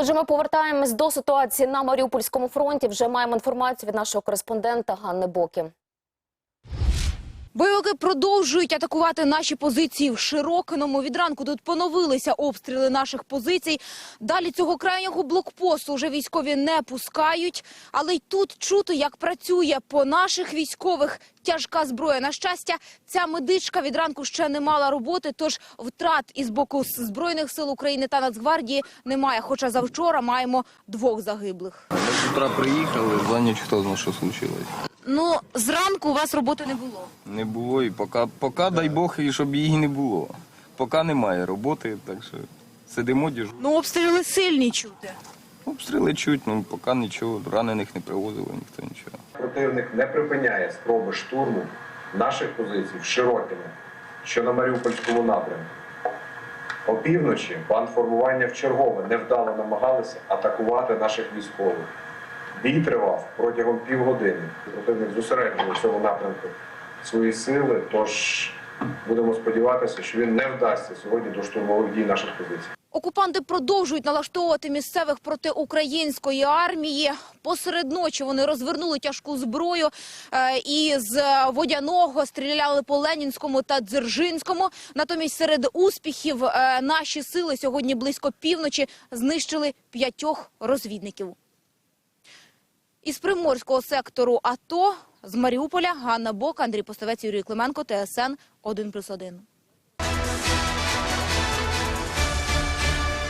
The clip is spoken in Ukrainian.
Отже, ми повертаємось до ситуації на Маріупольському фронті. Вже маємо інформацію від нашого кореспондента Ганни Бокі. Бойовики продовжують атакувати наші позиції в Широкиному. Від ранку тут поновилися обстріли наших позицій. Далі цього крайнього блокпосту вже військові не пускають. Але й тут чути, як працює по наших військових тяжка зброя. На щастя, ця медичка від ранку ще не мала роботи, тож втрат із боку Збройних сил України та Нацгвардії немає. Хоча завчора маємо двох загиблих. З утра приїхали, за ніч хто знає, що случилось. Ну, зранку у вас роботи не було. Не було і поки, поки дай Бог, і щоб її не було. Поки немає роботи, так що сидимо діжу. Ну, обстріли сильні чути. Обстріли чуть, ну поки нічого, ранених не привозили, ніхто нічого. Противник не припиняє спроби штурму наших позицій в Широкине, що на Маріупольському напрямку. Опівночі бандформування вчергове невдало намагалися атакувати наших військових. Бій тривав протягом півгодини. Противник зосереджував в цьому напрямку свої сили, тож будемо сподіватися, що він не вдасться сьогодні до штурмових дій наших позицій. Окупанти продовжують налаштовувати місцевих проти української армії. Посеред ночі вони розвернули тяжку зброю е, і з водяного стріляли по Ленінському та Дзержинському. Натомість серед успіхів е, наші сили сьогодні близько півночі знищили п'ятьох розвідників. Із приморського сектору АТО з Маріуполя Ганна Бок, Андрій Поставець, Юрій Клименко, ТСН 1+,1.